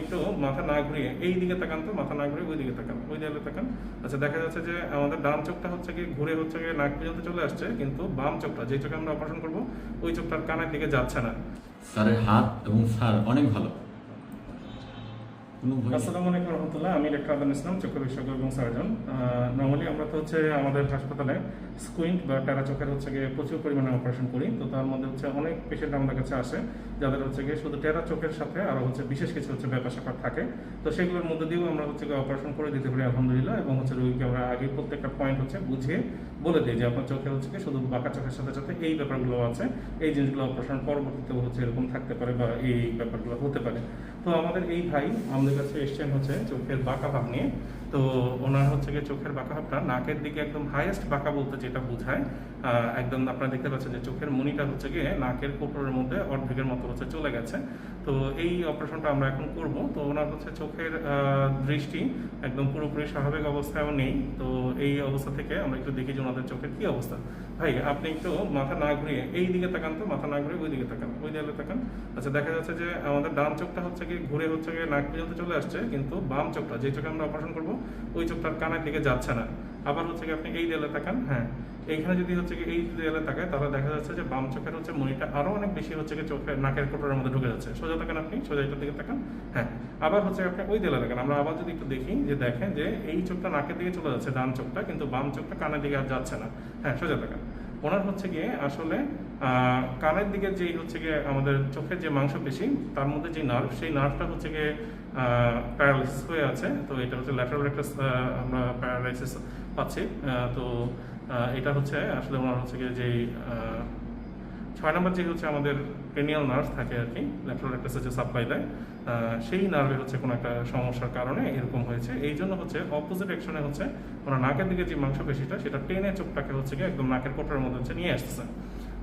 একটু মাথা না ঘুরিয়ে, এই দিকে তাকান তো, মাথা না ঘুরিয়ে ওই দিকে তাকান, ওই দিকে তাকান আচ্ছা দেখা যাচ্ছে যে আমাদের ডান চোখটা হচ্ছে কি, ঘুরে হচ্ছে গিয়ে নাক পর্যন্ত চলে আসছে, কিন্তু বাম চোখটা যে চোখে আমরা অপারেশন করব, ওই চোখটার কানের দিকে যাচ্ছে না স্যারের হাত এবং স্যার অনেক ভালো। আসসালামু আলাইকুম রহমতুল্লাহ, আমি ইসলাম চক্ষু বিশেষজ্ঞ এবং সার্জন। নর্মালি আমরা তো হচ্ছে আমাদের হাসপাতালে স্কুইন্ট বা প্যারা চোখের হচ্ছে গিয়ে প্রচুর পরিমাণে অপারেশন করি। তো তার মধ্যে হচ্ছে অনেক পেশেন্ট আমাদের কাছে আসে, যাদের হচ্ছে গিয়ে শুধু টেরা চোখের সাথে আরও হচ্ছে বিশেষ কিছু হচ্ছে ব্যাপার স্যাপার থাকে। তো সেগুলোর মধ্যে দিয়েও আমরা হচ্ছে অপারেশন করে দিতে পারি, আলহামদুলিল্লাহ। এবং হচ্ছে রোগীকে আমরা আগে প্রত্যেকটা পয়েন্ট হচ্ছে বুঝিয়ে বলে দিই যে আপনার চোখে হচ্ছে কি শুধু বাঁকা চোখের সাথে সাথে এই ব্যাপারগুলো আছে, এই জিনিসগুলো অপারেশন পরবর্তীতে হচ্ছে এরকম থাকতে পারে বা এই ব্যাপারগুলো হতে পারে। তো আমাদের এই ভাই আমাদের কাছে এসছেন হচ্ছে চোখের বাঁকা ভাব নিয়ে। তো ওনার হচ্ছে গিয়ে চোখের বাঁকা ভাবটা নাকের দিকে একদম হাইয়েস্ট বাঁকা বলতে যেটা বোঝায় একদম আপনারা দেখতে পাচ্ছেন যে চোখের মনিটা হচ্ছে গিয়ে নাকের কোটরের মধ্যে অর্ধেকের মতো হচ্ছে চলে গেছে। তো এই অপারেশনটা আমরা এখন করব। তো ওনার হচ্ছে চোখের দৃষ্টি একদম পুরোপুরি স্বাভাবিক অবস্থায়ও নেই। তো এই অবস্থা থেকে আমরা একটু দেখি যে ওনাদের চোখের কি অবস্থা। ভাই, আপনি একটু মাথা না ঘুরিয়ে এই দিকে তাকান তো, মাথা না ঘুরিয়ে ওই দিকে তাকান, ওই দিকে তাকান। আচ্ছা দেখা যাচ্ছে যে আমাদের ডান চোখটা হচ্ছে কি ঘুরে হচ্ছে গিয়ে নাক পর্যন্ত চলে আসছে, কিন্তু বাম চোখটা, যে চোখে আমরা অপারেশন করব ওই চোখটার কানের দিকে যাচ্ছে না। আবার হচ্ছে কি আপনি এই দেয়ালে তাকান হ্যাঁ এইখানে যদি হচ্ছে কি এই দেয়ালে তাকায়, তাহলে দেখা যাচ্ছে যে বাম চোখের হচ্ছে মনিটা আরও অনেক বেশি হচ্ছে কি চোখের নাকের কোটরের মধ্যে ঢুকে যাচ্ছে। সোজা তাকান আপনি, সোজা এটার দিকে তাকান হ্যাঁ আবার হচ্ছে আপনি ওই দেয়ালে তাকান। আমরা আবার যদি একটু দেখি যে দেখেন যে এই চোখটা নাকের দিকে চলে যাচ্ছে, ডান চোখটা, কিন্তু বাম চোখটা কানের দিকে আর যাচ্ছে না। হ্যাঁ সোজা তাকান। ওনার হচ্ছে গিয়ে আসলে কানের দিকে যেই হচ্ছে গিয়ে আমাদের চোখের যে মাংস মাংসপেশি, তার মধ্যে যে নার্ভ সেই নার্ভটা হচ্ছে গিয়ে প্যারালাইসিস হয়ে আছে, তো এটা হচ্ছে ল্যাটারাল একটা আমরা প্যারালাইসিস পাচ্ছি তো এটা হচ্ছে আসলে ওনার হচ্ছে যেই ছয় নম্বর যে হচ্ছে আমাদের ক্রেনিয়াল নার্ভ থাকে আর কি ল্যাটারাল একটা যে সাপ্লাই দেয় সেই নার্ভে হচ্ছে কোনো একটা সমস্যার কারণে এরকম হয়েছে। এই জন্য হচ্ছে অপোজিট অ্যাকশনে হচ্ছে ওনার নাকের দিকে যে মাংসপেশিটা, সেটা টেনে চোখটাকে হচ্ছে গিয়ে একদম নাকের কোটরের মধ্যে হচ্ছে নিয়ে আসতেছে।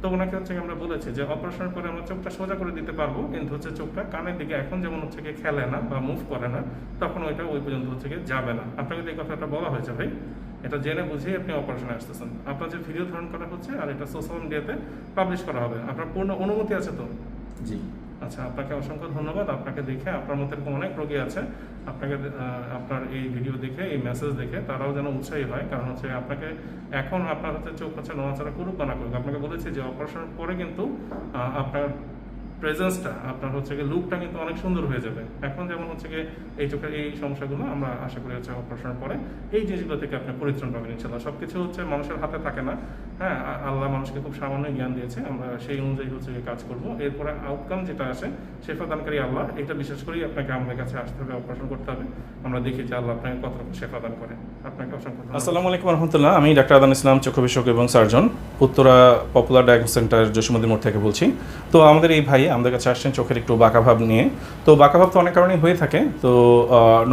তো ওনাকে হচ্ছে আমরা বলেছি যে অপারেশন করে আমরা চোখটা সোজা করে দিতে পারব, কিন্তু হচ্ছে চোখটা কানের দিকে এখন যেমন হচ্ছে গিয়ে খেলে না বা মুভ করে না, তখন ওইটা ওই পর্যন্ত হচ্ছে গিয়ে যাবে না। আপনাকে এই কথাটা বলা হয়েছে ভাই। এটা জেনে বুঝে আপনি অপারেশনে আসতেছেন। আপনার যে ভিডিও ধারণ করা হচ্ছে আর এটা সোশ্যাল মিডিয়াতে পাবলিশ করা হবে। আপনার পূর্ণ অনুমতি আছে তো? জি। আচ্ছা আপনাকে অসংখ্য ধন্যবাদ। আপনাকে দেখে আপনার মতো এরকম অনেক রোগী আছে। আপনাকে আপনার এই ভিডিও দেখে, এই মেসেজ দেখে তারাও যেন উৎসাহী হয়। কারণ হচ্ছে আপনাকে এখন আপনার হচ্ছে চোখ হচ্ছে নড়াচড়া করুক বা না করুক, আপনাকে বলেছি যে অপারেশনের পরে কিন্তু আপনার প্রেজেন্সটা আপনার হচ্ছে গিয়ে লুকটা কিন্তু অনেক সুন্দর হয়ে যাবে। এখন যেমন হচ্ছে গিয়ে এই চোখের এই সমস্যাগুলো আমরা আশা করি হচ্ছে অপারেশনের পরে এই জিনিসগুলো থেকে আপনি পরিত্রাণ পাবেন ইনশাল্লাহ সব কিছু হচ্ছে মানুষের হাতে থাকে না। হ্যাঁ আল্লাহ মানুষকে খুব সামান্য জ্ঞান দিয়েছে, আমরা সেই অনুযায়ী হচ্ছে কাজ করব। এরপরে আউটকাম যেটা আসে শেফা দানকারী আল্লাহ, এটা বিশেষ করেই আপনাকে আমাদের কাছে আসতে হবে অপারেশন করতে হবে। আমরা দেখি যে আল্লাহ আপনাকে কতটুকু শেফা দান করে আপনাকে অসংখ্য আসসালামু আলাইকুম রহমতুল্লাহ, আমি ডাক্তার আদান ইসলাম চক্ষু বিশেষজ্ঞ এবং surgeon, Uttara popular diagnostic center যশোমদ্দি মোড় থেকে বলছি। তো আমাদের এই ভাই আমাদের কাছে আসছেন চোখের একটু বাঁকাভাব নিয়ে। তো বাঁকাভাব তো অনেক কারণেই হয়ে থাকে। তো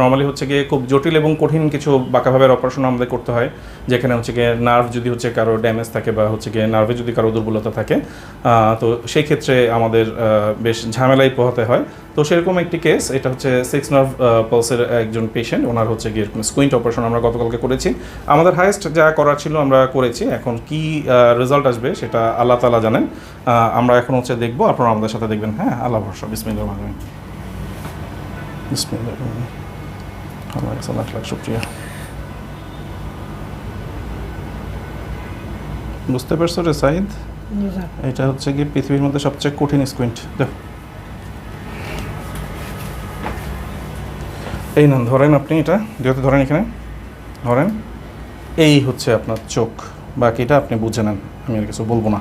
নর্মালি হচ্ছে গিয়ে খুব জটিল এবং কঠিন কিছু বাঁকাভাবের অপারেশন আমাদের করতে হয়, যেখানে হচ্ছে গিয়ে নার্ভ যদি হচ্ছে কারও ড্যামেজ থাকে বা হচ্ছে গিয়ে নার্ভে যদি কারও দুর্বলতা থাকে তো সেই ক্ষেত্রে আমাদের বেশ ঝামেলাই পোহাতে হয়। তো সেরকম একটি কেস এটা হচ্ছে সিক্স নার্ভ পালসের একজন পেশেন্ট ওনার হচ্ছে গিয়ে স্কুইন্ট অপারেশন আমরা গতকালকে করেছি। আমাদের হাইয়েস্ট যা করার ছিল আমরা করেছি। এখন কি রেজাল্ট আসবে সেটা আল্লাহ তালা জানেন। আমরা এখন হচ্ছে দেখব, আপনারা আমাদের সাথে দেখবেন। হ্যাঁ আল্লাহ ভরসা বিসমিল্লাহ রহমান বিসমিল্লাহ রহমান আল্লাহ লাখ শুক্রিয়া। বুঝতে পারছ রে সাইদ এটা হচ্ছে কি পৃথিবীর মধ্যে সবচেয়ে কঠিন স্কুইন্ট। দেখো এই না ধরেন আপনি এটা যেহেতু ধরেন এখানে ধরেন এই হচ্ছে আপনার চোখ বাকিটা আপনি বুঝে নেন আমি আর কিছু বলব না।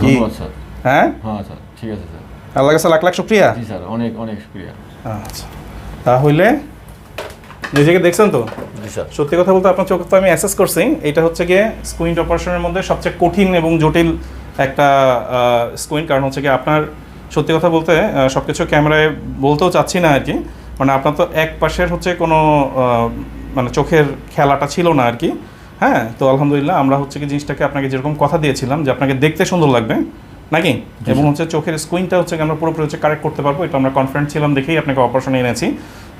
কি? ধন্যবাদ স্যার। হ্যাঁ? হ্যাঁ স্যার ঠিক আছে স্যার। আল্লাহ কাছে লাখ লাখ শুক্রিয়া? জি স্যার অনেক অনেক শুক্রিয়া। আচ্ছা তাহলে নিজেকে দেখছেন তো? স্যার। সত্যি কথা বলতে আপনার চোখ তো আমি অ্যাসেস করছি। এটা হচ্ছে গিয়ে স্কুইন্ট অপারেশনের মধ্যে সবচেয়ে কঠিন এবং জটিল একটা স্কুইন্ট কারণ হচ্ছে কি আপনার সত্যি কথা বলতে সব কিছু ক্যামেরায় বলতেও চাচ্ছি না আর কি মানে আপনার তো এক পাশের হচ্ছে কোনো মানে চোখের খেলাটা ছিল না আর কি হ্যাঁ তো আলহামদুলিল্লাহ আমরা হচ্ছে কি জিনিসটাকে আপনাকে যেরকম কথা দিয়েছিলাম যে আপনাকে দেখতে সুন্দর লাগবে নাকি? এবং হচ্ছে চোখের স্কুইনটা হচ্ছে আমরা পুরোপুরি হচ্ছে কারেক্ট করতে পারব। এটা আমরা কনফিডেন্ট ছিলাম দেখেই আপনাকে অপারেশনে এনেছি।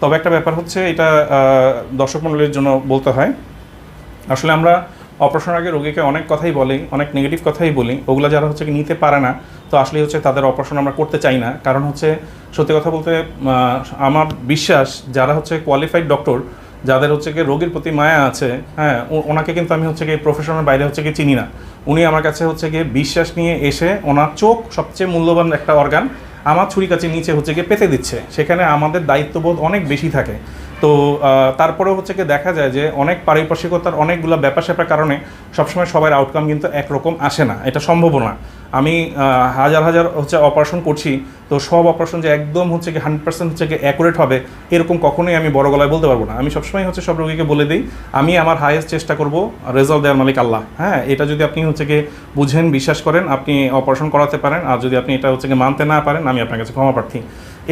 তবে একটা ব্যাপার হচ্ছে, এটা দর্শক মণ্ডলীর জন্য বলতে হয়, আসলে আমরা অপারেশনের আগে রোগীকে অনেক কথাই বলি, অনেক নেগেটিভ কথাই বলি, ওগুলো যারা হচ্ছে নিতে পারে না, তো আসলে হচ্ছে তাদের অপারেশন আমরা করতে চাই না। কারণ হচ্ছে, সত্যি কথা বলতে আমার বিশ্বাস, যারা হচ্ছে কোয়ালিফাইড ডক্টর যাদের হচ্ছে কি রোগীর প্রতি মায়া আছে হ্যাঁ ওনাকে কিন্তু আমি হচ্ছে কি প্রফেশনের বাইরে হচ্ছে কি চিনি না। উনি আমার কাছে হচ্ছে গিয়ে বিশ্বাস নিয়ে এসে ওনার চোখ সবচেয়ে মূল্যবান একটা অর্গান আমার ছুরি কাছে নিচে হচ্ছে গিয়ে পেতে দিচ্ছে। সেখানে আমাদের দায়িত্ববোধ অনেক বেশি থাকে। তো তারপরেও তারপরে হচ্ছে গিয়ে দেখা যায় যে অনেক পারিপার্শ্বিকতার অনেকগুলো ব্যাপার স্যাপার কারণে সবসময় সবার আউটকাম কিন্তু একরকম আসে না। এটা সম্ভব না। আমি হাজার হাজার হচ্ছে অপারেশন করছি, তো সব অপারেশন যে একদম হচ্ছে কি হান্ড্রেড পার্সেন্ট হচ্ছে কি অ্যাকুরেট হবে, এরকম কখনোই আমি বড় গলায় বলতে পারব না। আমি সবসময় হচ্ছে সব রোগীকে বলে দিই, আমি আমার হাইয়েস্ট চেষ্টা করব রেজাল্ট দেওয়ার মালিক আল্লাহ। হ্যাঁ এটা যদি আপনি হচ্ছে কি বুঝেন, বিশ্বাস করেন, আপনি অপারেশন করাতে পারেন, আর যদি আপনি এটা হচ্ছে কি মানতে না পারেন, আমি আপনার কাছে ক্ষমা প্রার্থী।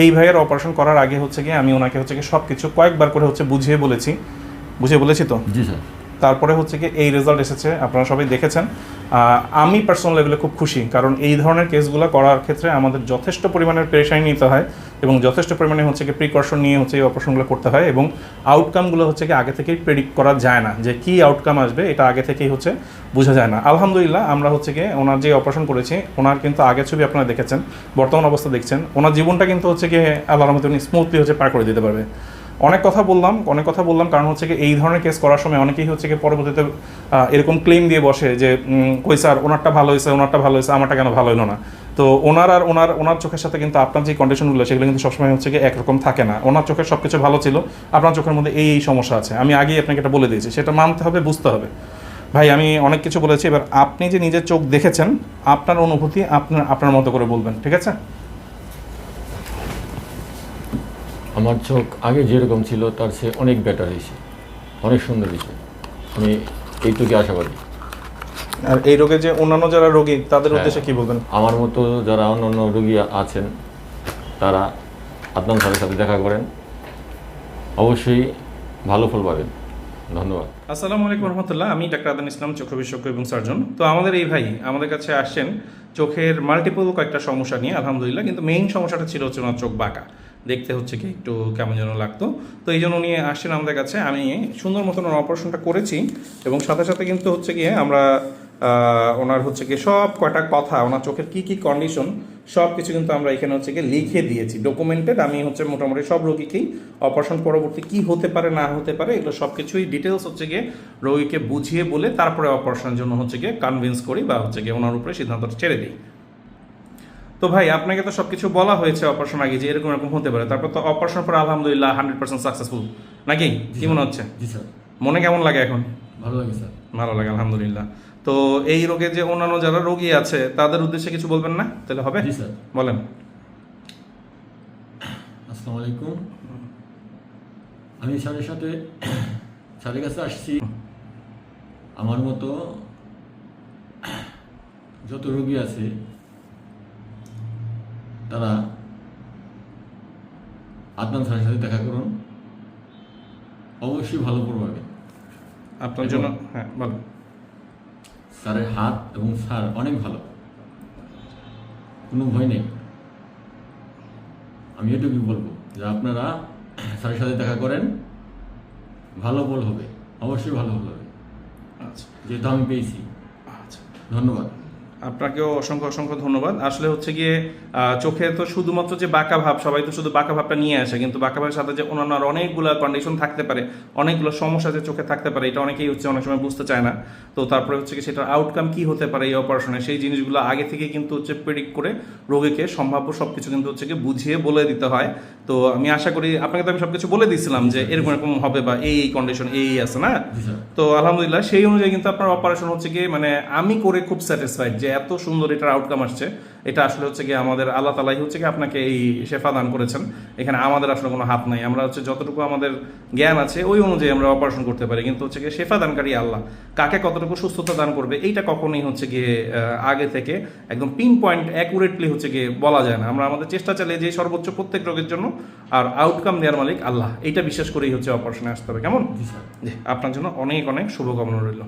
এই ভাইয়ের অপারেশন করার আগে হচ্ছে কি আমি ওনাকে হচ্ছে কি সব কিছু কয়েকবার করে হচ্ছে বুঝিয়ে বলেছি। বুঝিয়ে বলেছি তো? জি, স্যার। তারপরে হচ্ছে কি এই রেজাল্ট এসেছে, আপনারা সবাই দেখেছেন। আমি পার্সোনাল লেভেলে খুব খুশি, কারণ এই ধরনের কেসগুলো করার ক্ষেত্রে আমাদের যথেষ্ট পরিমাণের পেরেশানি নিতে হয় এবং যথেষ্ট পরিমাণে হচ্ছে কি প্রিকশন নিয়ে হচ্ছে এই অপারেশনগুলো করতে হয় এবং আউটকামগুলো হচ্ছে কি আগে থেকেই প্রেডিক্ট করা যায় না যে কি আউটকাম আসবে, এটা আগে থেকেই হচ্ছে বোঝা যায় না। আলহামদুলিল্লাহ, আমরা হচ্ছে কি ওনার যে অপারেশন করেছি, ওনার কিন্তু আগের ছবি আপনারা দেখেছেন, বর্তমান অবস্থা দেখছেন, ওনার জীবনটা কিন্তু হচ্ছে কি আল্লাহর রহমতে উনি স্মুথলি হচ্ছে পার করে দিতে পারবে। অনেক কথা বললাম, অনেক কথা বললাম, কারণ হচ্ছে কি এই ধরনের কেস করার সময় অনেকেই হচ্ছে কি পরবর্তীতে এরকম ক্লেম দিয়ে বসে যে কই স্যার ওনারটা ভালো হয়েছে, ওনারটা ভালো হয়েছে, আমারটা কেন ভালো হলো না? তো ওনার আর ওনার ওনার চোখের সাথে কিন্তু আপনার যে কন্ডিশনগুলো সেগুলো কিন্তু সবসময় হচ্ছে কি একরকম থাকে না। ওনার চোখের সব কিছু ভালো ছিল, আপনার চোখের মধ্যে এই এই সমস্যা আছে। আমি আগেই আপনাকে এটা বলে দিয়েছি, সেটা মানতে হবে, বুঝতে হবে। ভাই, আমি অনেক কিছু বলেছি, এবার আপনি যে নিজের চোখ দেখেছেন, আপনার অনুভূতি আপনার আপনার মতো করে বলবেন, ঠিক আছে? আমার চোখ আগে যেরকম ছিল তার চেয়ে অনেক বেটার হয়েছে। অনেক সুন্দর হয়েছে। আমি এইটুকু আশাবাদী। আর এই রোগে যে অন্যান্য যারা রোগী তাদের হ্যাঁ। উদ্দেশ্যে কি বলবেন? আমার মতো যারা অন্য অন্য রোগী আছেন তারা আদনান স্যারের সাথে দেখা করেন। অবশ্যই ভালো ফল পাবেন। ধন্যবাদ। আসসালামু আলাইকুম রহমতুল্লাহ। আমি ডাক্তার আদান ইসলাম চক্ষু বিশেষজ্ঞ এবং সার্জন। তো আমাদের এই ভাই আমাদের কাছে আসছেন চোখের মাল্টিপল কয়েকটা সমস্যা নিয়ে আলহামদুলিল্লাহ। কিন্তু মেইন সমস্যাটা ছিল হচ্ছে ওনার চোখ বাঁকা। দেখতে হচ্ছে কি একটু কেমন যেন লাগতো। তো এই জন্য নিয়ে আসছেন আমাদের কাছে। আমি সুন্দর মতন ওনার অপারেশনটা করেছি এবং সাথে সাথে কিন্তু হচ্ছে গিয়ে আমরা ওনার হচ্ছে গিয়ে সব কয়টা কথা, ওনার চোখের কি কি কন্ডিশন সব কিছু কিন্তু আমরা এখানে হচ্ছে গিয়ে লিখে দিয়েছি। ডকুমেন্টেড আমি হচ্ছে মোটামুটি সব রোগীকেই অপারেশন পরবর্তী কি হতে পারে, না হতে পারে, এগুলো সব কিছুই ডিটেলস হচ্ছে গিয়ে রোগীকে বুঝিয়ে বলে তারপরে অপারেশনের জন্য হচ্ছে গিয়ে কনভিন্স করি বা হচ্ছে গিয়ে ওনার উপরে সিদ্ধান্তটা ছেড়ে দিই। তো ভাই আপনাকে তো সবকিছু বলা হয়েছে অপারেশন আগে যে এরকম এরকম হতে পারে। তারপর তো অপারেশন পর আলহামদুলিল্লাহ হান্ড্রেড পার্সেন্ট সাকসেসফুল নাকি? কি মনে হচ্ছে? জি স্যার। মনে কেমন লাগে এখন? ভালো লাগে স্যার। ভালো লাগে আলহামদুলিল্লাহ। তো এই রোগে যে অন্যান্য যারা রোগী আছে তাদের উদ্দেশ্যে কিছু বলবেন না? তাহলে হবে? জি স্যার। বলেন। আসসালামু আলাইকুম। আমি স্যারের সাথে স্যারের কাছে আসছি। আমার মতো যত রোগী আছে তারা আদনান স্যারের সাথে দেখা করুন। অবশ্যই ভালো পড়বে আপনার জন্য হ্যাঁ স্যারের হাত এবং স্যার অনেক ভালো। কোনো ভয় নেই। আমি এটুকুই বলব যে আপনারা স্যারের সাথে দেখা করেন। ভালো বল হবে। অবশ্যই ভালো হবে। আচ্ছা। যেহেতু আমি পেয়েছি। আচ্ছা। ধন্যবাদ। আপনাকেও অসংখ্য অসংখ্য ধন্যবাদ। আসলে হচ্ছে গিয়ে চোখে তো শুধুমাত্র যে বাঁকা ভাব, সবাই তো শুধু বাঁকা ভাবটা নিয়ে আসে, কিন্তু বাঁকা ভাবের সাথে যে অন্যান্য আর অনেকগুলো কন্ডিশন থাকতে পারে, অনেকগুলো সমস্যা যে চোখে থাকতে পারে, এটা অনেকেই হচ্ছে অনেক সময় বুঝতে চায় না। তো তারপরে হচ্ছে কি সেটার আউটকাম কি হতে পারে এই অপারেশনে সেই জিনিসগুলো আগে থেকে কিন্তু হচ্ছে প্রেডিক্ট করে রোগীকে সম্ভাব্য সব কিছু কিন্তু হচ্ছে কি বুঝিয়ে বলে দিতে হয়। তো আমি আশা করি আপনাকে তো আমি সবকিছু বলে দিয়েছিলাম যে এরকম এরকম হবে বা এই এই কন্ডিশন এই এই আছে না? তো আলহামদুলিল্লাহ সেই অনুযায়ী কিন্তু আপনার অপারেশন হচ্ছে কি মানে আমি করে খুব স্যাটিসফাইড যে এত সুন্দর এটার আউটকাম আসছে। এটা আসলে হচ্ছে গিয়ে আমাদের আল্লাহ তালাই হচ্ছে কি আপনাকে এই শেফা দান করেছেন। এখানে আমাদের আসলে কোনো হাত নাই। আমরা হচ্ছে যতটুকু আমাদের জ্ঞান আছে ওই অনুযায়ী আমরা অপারেশন করতে পারি। কিন্তু হচ্ছে গিয়ে শেফা দানকারী আল্লাহ কাকে কতটুকু সুস্থতা দান করবে এইটা কখনোই হচ্ছে গিয়ে আগে থেকে একদম পিন পয়েন্ট অ্যাকুরেটলি হচ্ছে গিয়ে বলা যায় না। আমরা আমাদের চেষ্টা চালিয়ে যে সর্বোচ্চ প্রত্যেক রোগের জন্য আর আউটকাম দেওয়ার মালিক আল্লাহ। এইটা বিশ্বাস করেই হচ্ছে অপারেশনে আসতে হবে। কেমন? জি আপনার জন্য অনেক অনেক শুভকামনা রইল।